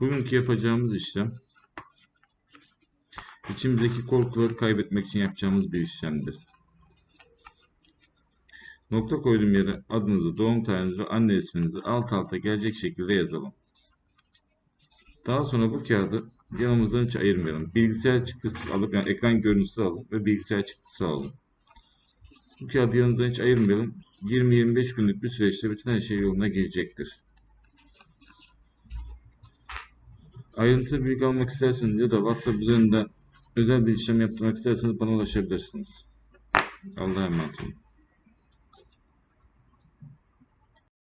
Bugünkü yapacağımız işlem içimizdeki korkuları kaybetmek için yapacağımız bir işlemdir. Nokta koyduğum yere adınızı, doğum tarihinizi ve anne isminizi alt alta gelecek şekilde yazalım. Daha sonra bu kağıdı yanımızdan hiç ayırmayalım. Bilgisayar çıktısı alıp yani ekran görüntüsü alın ve bilgisayar çıktısı alın. Bu kağıdı yanımızdan hiç ayırmayalım. 20-25 günlük bir süreçte bütün her şey yoluna girecektir. Ayrıntılı bilgi almak isterseniz ya da WhatsApp üzerinden özel bir işlem yaptırmak isterseniz bana ulaşabilirsiniz. Allah'a emanet olun.